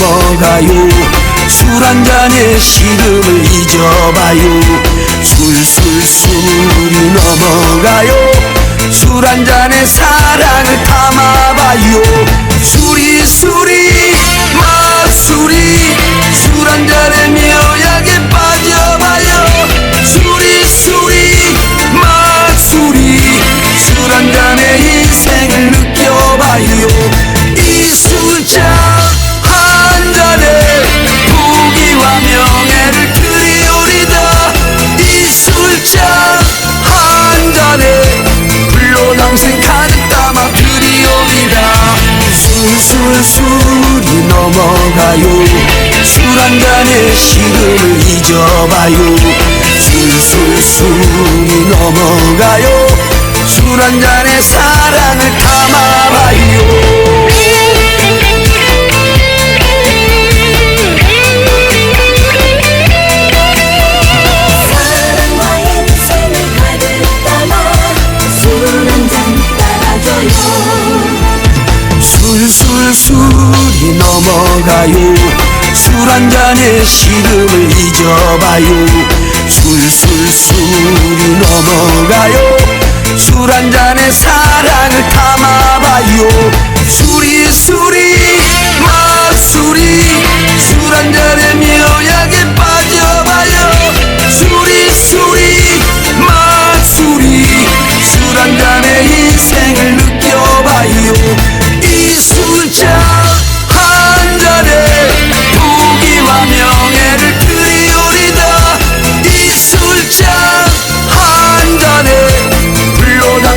넘어가요. 술 한잔에 시름을 잊어봐요. 술술술이 넘어가요. 술 한잔에 사랑을 담아봐요. 술술 술이 넘어가요. 술 한 잔의 시름을 잊어봐요. 술술 술이 넘어가요. 술 한 잔의 사랑을 담아봐요 넘어가요. 술 한 잔의 시름을 잊어봐요. 술술 술이 넘어가요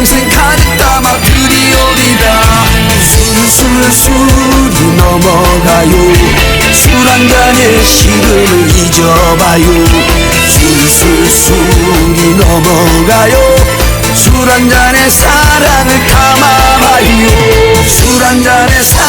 불로당생 가득 담아 드리오리다. 술술 술이 넘어가요. 술 한 잔의 시름을 잊어봐요. 술술 술이 넘어가요. 술 한 잔의 사랑을 담아봐요. 술 한 잔의 사랑을